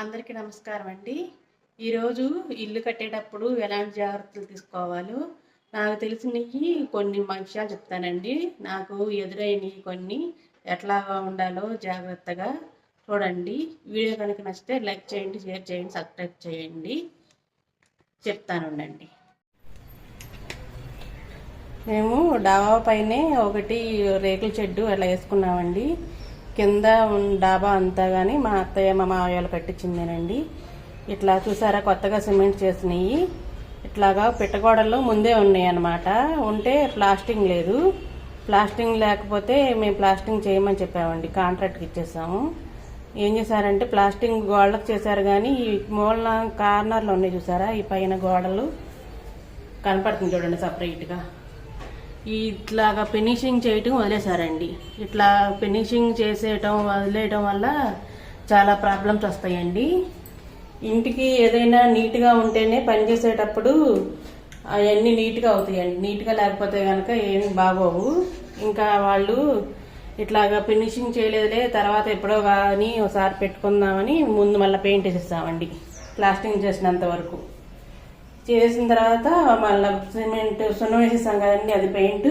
అందరికీ నమస్కారం అండి ఈరోజు ఇల్లు కట్టేటప్పుడు ఎలాంటి జాగ్రత్తలు తీసుకోవాలో నాకు తెలిసినవి కొన్ని విషయాలు చెప్తానండి. నాకు ఎదురైనవి కొన్ని ఎట్లా ఉండాలో జాగ్రత్తగా చూడండి. వీడియో కనుక నచ్చితే లైక్ చేయండి షేర్ చేయండి సబ్స్క్రైబ్ చేయండి. చెప్తానుండండి. మేము డాబా పైనే ఒకటి రేకుల షెడ్డు అలా వేసుకున్నామండి. కింద డాబా అంతా కానీ మా అత్తయ్య మా మావయ్యలు కట్టించిందేనండి. ఇట్లా చూసారా కొత్తగా సిమెంట్ చేసినాయి. ఇట్లాగా పిట్టగోడల్లో ముందే ఉన్నాయి అన్నమాట ఉంటే ప్లాస్టింగ్ లేదు. ప్లాస్టింగ్ లేకపోతే మేము ప్లాస్టింగ్ చేయమని చెప్పామండి కాంట్రాక్ట్కి ఇచ్చేసాము. ఏం చేశారంటే ప్లాస్టింగ్ గోడలకు చేశారు కానీ ఈ మూలన కార్నర్లు ఉన్నాయి చూసారా ఈ పైన గోడలు. కనపడుతుంది చూడండి సపరేట్గా ఇట్లాగా ఫినిషింగ్ చేయటం వదిలేశారండి. ఇట్లా ఫినిషింగ్ చేసేయటం వదిలేయటం వల్ల చాలా ప్రాబ్లమ్స్ వస్తాయండి. ఇంటికి ఏదైనా నీట్గా ఉంటేనే పని చేసేటప్పుడు అవన్నీ నీట్గా అవుతాయండి. నీట్గా లేకపోతే కనుక ఏమి బాగోవు. ఇంకా వాళ్ళు ఇట్లాగా ఫినిషింగ్ చేయలేదులే తర్వాత ఎప్పుడో కానీ ఒకసారి పెట్టుకుందామని ముందు మళ్ళీ పెయింట్ వేసేస్తామండి. ప్లాస్టింగ్ చేసినంత వరకు. చేసిన తర్వాత మళ్ళీ సిమెంట్ సున్నం వేసేసాం కదండి అది పెయింట్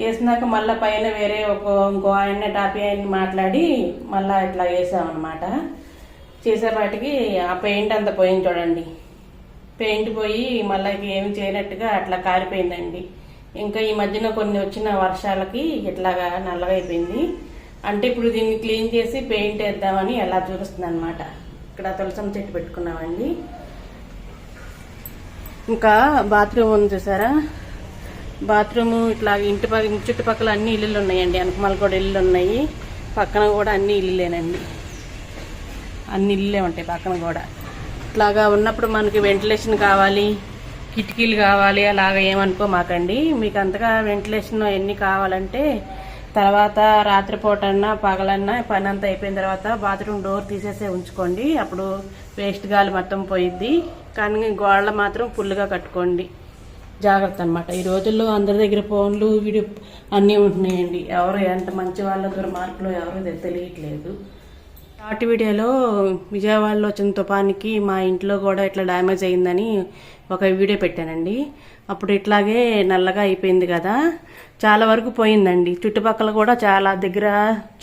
వేసినాక మళ్ళీ పైన వేరే ఒక ఇంకో ఆయన టాపీ ఆయన మాట్లాడి మళ్ళీ ఇట్లా వేసామన్నమాట. చేసేపాటికి ఆ పెయింట్ అంత పోయింది చూడండి. పెయింట్ పోయి మళ్ళీ ఏమి చేయనట్టుగా అట్లా కారిపోయిందండి. ఇంకా ఈ మధ్యన కొన్ని వచ్చిన వర్షాలకి ఇట్లాగా నల్లగా అయిపోయింది అంటే ఇప్పుడు దీన్ని క్లీన్ చేసి పెయింట్ వేద్దామని ఎలా చూపిస్తుంది అనమాట ఇక్కడ తులసం చెట్టు పెట్టుకున్నామండి. ఇంకా బాత్రూమ్ ఉంది చూసారా? బాత్రూమ్ ఇట్లా ఇంటి పక్క చుట్టుపక్కల అన్ని ఇల్లులు ఉన్నాయండి. అనుకుమాల కూడా ఇల్లు ఉన్నాయి. పక్కన కూడా అన్ని ఇల్లులేనండి. అన్ని ఇల్లులే ఉంటాయి పక్కన కూడా. ఇట్లాగా ఉన్నప్పుడు మనకి వెంటిలేషన్ కావాలి కిటికీలు కావాలి అలాగ ఏమనుకో మాకండి మీకు అంతగా వెంటిలేషన్ ఎన్ని కావాలంటే తర్వాత రాత్రిపూటన్నా పగలన్నా పని అంతా అయిపోయిన తర్వాత బాత్రూమ్ డోర్ తీసేసే ఉంచుకోండి. అప్పుడు వేస్ట్ గాలి మొత్తం పోయిద్ది. కానీ గోడలు మాత్రం ఫుల్గా కట్టుకోండి. జాగ్రత్త అనమాట ఈ రోజుల్లో అందరి దగ్గర ఫోన్లు వీడియో అన్నీ ఉంటున్నాయండి. ఎవరు ఎంత మంచి వాళ్ళ దుర్మార్గులు ఎవరు తెలియట్లేదు. షార్ట్ వీడియోలో విజయవాడలో వచ్చిన తుఫానికి మా ఇంట్లో కూడా ఇట్లా డ్యామేజ్ అయిందని ఒక వీడియో పెట్టానండి. అప్పుడు ఇట్లాగే నల్లగా అయిపోయింది కదా. చాలా వరకు పోయిందండి. చుట్టుపక్కల కూడా చాలా దగ్గర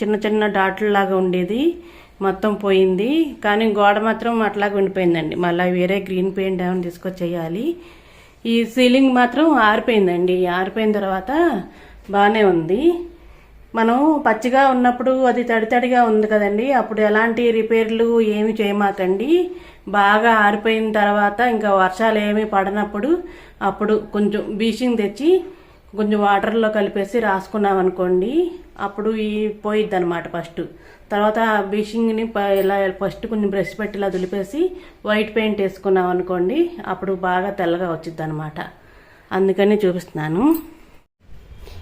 చిన్న చిన్న డాట్లు లాగా ఉండేది. మొత్తం పోయింది. కానీ గోడ మాత్రం అట్లాగే ఉండిపోయిందండి. మళ్ళీ వేరే గ్రీన్ పెయింట్ ఏమైనా తీసుకొచ్చేయాలి. ఈ సీలింగ్ మాత్రం ఆరిపోయిందండి. ఆరిపోయిన తర్వాత బాగానే ఉంది. మనం పచ్చిగా ఉన్నప్పుడు అది తడి తడిగా ఉంది కదండి. అప్పుడు ఎలాంటి రిపేర్లు ఏమి చేయమాకండి. బాగా ఆరిపోయిన తర్వాత ఇంకా వర్షాలు ఏమి పడనప్పుడు అప్పుడు కొంచెం బ్లీచింగ్ తెచ్చి కొంచెం వాటర్లో కలిపేసి రాసుకున్నాం అనుకోండి అప్పుడు ఈ పోయిద్ది అనమాట ఫస్ట్. తర్వాత ఆ ఇలా ఫస్ట్ కొంచెం బ్రష్ పెట్టి ఇలా దులిపేసి వైట్ పెయింట్ వేసుకున్నాం అనుకోండి అప్పుడు బాగా తెల్లగా వచ్చిద్ది అనమాట అందుకని చూపిస్తున్నాను.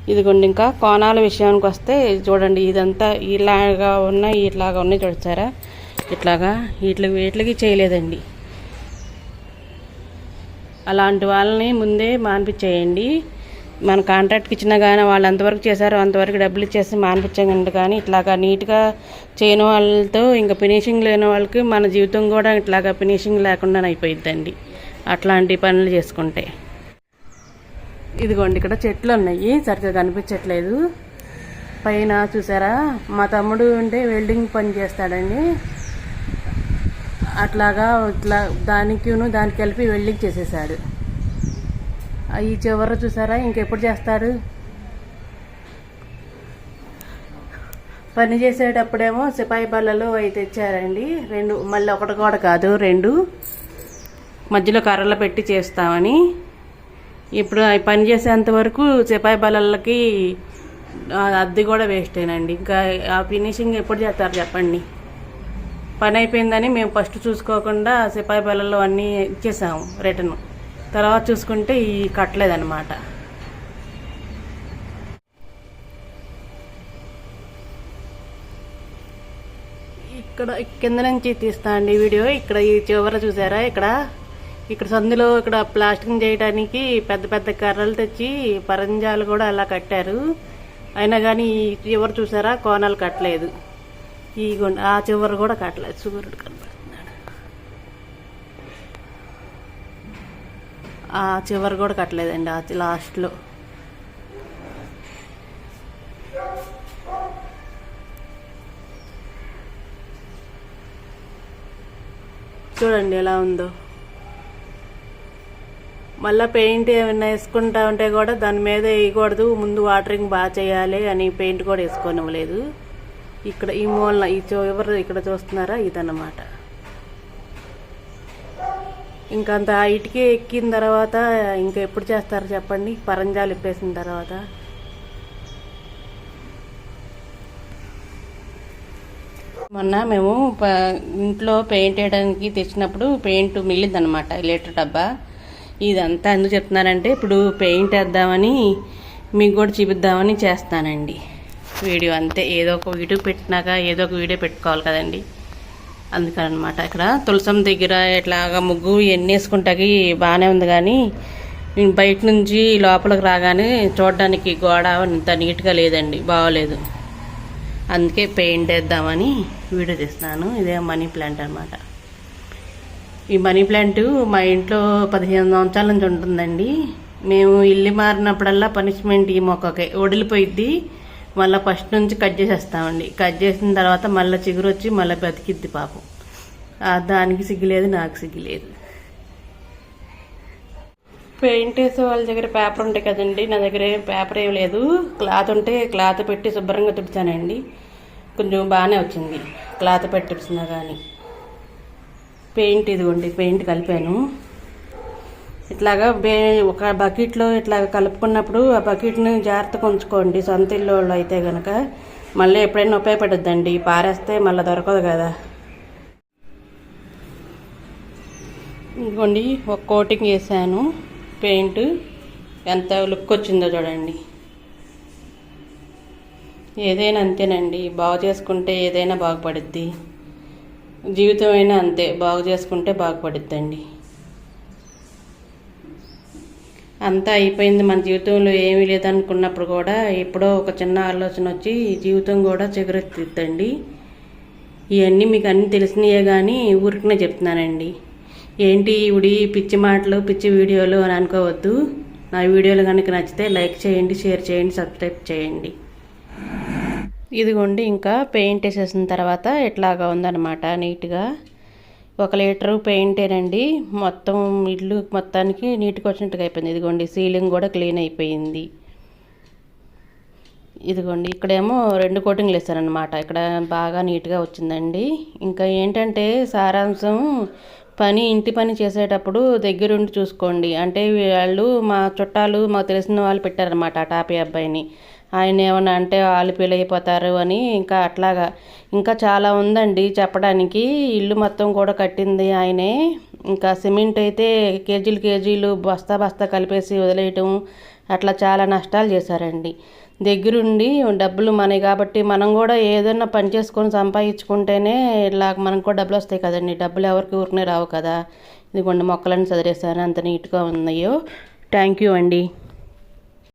ఇదిగోండి ఇంకా కోణాల విషయానికి వస్తే చూడండి ఇదంతా ఇలాగా ఉన్నాయి ఇట్లాగా ఉన్నాయి చూడచ్చారా ఇట్లాగా వీటికి వీటికి చేయలేదండి. అలాంటి వాళ్ళని ముందే మాన్పించేయండి. మన కాంట్రాక్ట్కి ఇచ్చినా కానీ వాళ్ళు ఎంతవరకు చేశారో అంతవరకు డబ్బులు ఇచ్చేసి మాన్పించండి కానీ ఇట్లాగా నీట్గా చేయని వాళ్ళతో ఇంకా ఫినిషింగ్ లేని వాళ్ళకి మన జీవితం కూడా ఇట్లాగా ఫినిషింగ్ లేకుండా అయిపోయిద్దండి. అట్లాంటి పనులు చేసుకుంటే. ఇదిగోండి ఇక్కడ చెట్లు ఉన్నాయి సరిగ్గా కనిపించట్లేదు. పైన చూసారా? మా తమ్ముడు ఉంటే వెల్డింగ్ పని చేస్తాడండి. అట్లాగా ఇట్లా దానికిను దానికి కలిపి వెల్డింగ్ చేసేసాడు. ఈ చివర చూసారా? ఇంకెప్పుడు చేస్తారు? పని చేసేటప్పుడేమో సిపాయి బళ్ళలో అవి తెచ్చారండి. రెండు మళ్ళీ ఒకటి కూడా కాదు రెండు. మధ్యలో కర్రలు పెట్టి చేస్తామని. ఇప్పుడు అవి పని చేసేంత వరకు సిపాయి బల్లలకి అద్దె కూడా వేస్టేనండి ఇంకా ఆ ఫినిషింగ్ ఎప్పుడు చేస్తారు చెప్పండి. పని అయిపోయిందని మేము ఫస్ట్ చూసుకోకుండా సిపాయి బలలో అన్నీ ఇచ్చేసాము రిటర్న్ తర్వాత చూసుకుంటే ఈ కట్టలేదన్నమాట. ఇక్కడ కింద నుంచి తీస్తా అండి వీడియో. ఇక్కడ ఈ చివర చూసారా? ఇక్కడ ఇక్కడ సందులో ఇక్కడ ప్లాస్టింగ్ చేయడానికి పెద్ద పెద్ద కర్రలు తెచ్చి పరంజాలు కూడా అలా కట్టారు. అయినా కానీ ఎవరు చూసారా? కోణాలు కట్టలేదు. ఈ ఆ చివరి కూడా కట్టలేదు. సూర్యుడు కనబడుతున్నాడు. ఆ చివరి కూడా కట్టలేదండి. ఆ లాస్ట్లో చూడండి ఎలా ఉందో. మళ్ళీ పెయింట్ ఏమైనా వేసుకుంటా ఉంటే కూడా దాని మీద వేయకూడదు ముందు వాటరింగ్ బాగా చేయాలి అని పెయింట్ కూడా వేసుకోనివ్వలేదు. ఇక్కడ ఈ మూలన ఈ ఎవరు ఇక్కడ చూస్తున్నారా? ఇదన్నమాట. ఇంకంత ఇటుకే ఎక్కిన తర్వాత ఇంకా ఎప్పుడు చేస్తారు చెప్పండి? పరంజాలు ఇప్పేసిన తర్వాత. మొన్న మేము ప- ఇంట్లో పెయింట్ వేయడానికి తెచ్చినప్పుడు పెయింట్ మిగిలిందనమాట లీటర్ డబ్బా. ఇదంతా ఎందుకు చెప్తున్నానంటే ఇప్పుడు పెయింట్ వేద్దామని మీకు కూడా చూపిద్దామని చేస్తానండి. వీడియో అంతే. ఏదో ఒక వీడియో పెట్టినాక ఏదో ఒక వీడియో పెట్టుకోవాలి కదండి. అందుకనమాట ఇక్కడ తులసం దగ్గర ఇట్లాగా ముగ్గు ఎన్ని వేసుకుంటాకి బాగానే ఉంది కానీ నేను బయట నుంచి లోపలికి రాగానే చూడడానికి గోడ అంత నీట్గా లేదండి. బాగోలేదు. అందుకే పెయింట్ వేద్దామని వీడియో తీస్తున్నాను. ఇదే మనీ ప్లాంట్ అనమాట ఈ మనీ ప్లాంట్ మా ఇంట్లో పదిహేను సంవత్సరాల నుంచి ఉంటుందండి. మేము ఇల్లు మారినప్పుడల్లా పనిష్మెంట్ ఈ మొక్కకి వడిలిపోయిద్ది మళ్ళీ ఫస్ట్ నుంచి కట్ చేసేస్తామండి. కట్ చేసిన తర్వాత మళ్ళీ చిగురు వచ్చి మళ్ళీ బతికిద్ది పాపం. దానికి సిగ్గులేదు నాకు సిగ్గులేదు. పెయింట్ వేసే వాళ్ళ దగ్గర పేపర్ ఉంటాయి కదండి నా దగ్గర ఏం పేపర్ ఏం లేదు. క్లాత్ ఉంటే క్లాత్ పెట్టి శుభ్రంగా తుడిచానండి. కొంచెం బాగానే వచ్చింది. క్లాత్ పెట్టిస్తున్నా కానీ పెయింట్ ఇదిగోండి పెయింట్ కలిపాను. ఇట్లాగా బే ఒక బకెట్లో ఇట్లా కలుపుకున్నప్పుడు ఆ బకెట్ని జాగ్రత్తగా ఉంచుకోండి సొంత ఇల్లు అయితే కనుక మళ్ళీ ఎప్పుడైనా ఉపయోగపడద్దండి పారేస్తే మళ్ళీ దొరకదు కదా. ఇదిగోండి ఒక కోటింగ్ వేసాను పెయింట్. ఎంత లుక్ వచ్చిందో చూడండి. ఏదైనా అంతేనండి బాగు చేసుకుంటే ఏదైనా బాగుపడుద్ది. జీవితం అయినా అంతే. బాగు చేసుకుంటే బాగుపడుద్దండి అంతా అయిపోయింది మన జీవితంలో ఏమీ లేదనుకున్నప్పుడు కూడా ఎప్పుడో ఒక చిన్న ఆలోచన వచ్చి జీవితం కూడా చిగురెత్తిద్దండి. ఇవన్నీ మీకు అన్నీ తెలిసినయే కానీ ఊరికనే చెప్తున్నానండి. ఏంటి ఇవిడి పిచ్చి మాటలు పిచ్చి వీడియోలు అని అనుకోవద్దు. నా వీడియోలు కనుక నచ్చితే లైక్ చేయండి షేర్ చేయండి సబ్స్క్రైబ్ చేయండి. ఇదిగోండి ఇంకా పెయింట్ వేసేసిన తర్వాత ఇట్లాగా ఉందన్నమాట నీట్గా. ఒక లీటరు పెయింటేనండి మొత్తం ఇల్లు మొత్తానికి నీట్గా వచ్చినట్టుగా అయిపోయింది. ఇదిగోండి సీలింగ్ కూడా క్లీన్ అయిపోయింది. ఇదిగోండి ఇక్కడేమో రెండు కోటింగ్లు వేసారనమాట ఇక్కడ బాగా నీట్గా వచ్చిందండి. ఇంకా ఏంటంటే సారాంశం పని ఇంటి పని చేసేటప్పుడు దగ్గరుండి చూసుకోండి. అంటే వాళ్ళు మా చుట్టాలు మాకు తెలిసిన వాళ్ళు పెట్టారనమాట ఆ టాపీ అబ్బాయిని. ఆయన ఏమన్నా అంటే వాళ్ళు ఫీల్ అని ఇంకా అట్లాగా. ఇంకా చాలా ఉందండి చెప్పడానికి. ఇల్లు మొత్తం కూడా కట్టింది ఆయనే. ఇంకా సిమెంట్ అయితే కేజీలు కేజీలు బస్తా బస్తా కలిపేసి వదిలేయటం అట్లా చాలా నష్టాలు చేశారండి. దగ్గరుండి డబ్బులు మనవి కాబట్టి మనం కూడా ఏదైనా పని చేసుకొని సంపాదించుకుంటేనే ఇలా మనకు కూడా డబ్బులు వస్తాయి కదండి. డబ్బులు ఎవరికి ఊరికనే రావు కదా. ఇదిగోండి మొక్కలను చదివేశాను అంత నీట్గా ఉన్నాయో. థ్యాంక్ యూ అండి.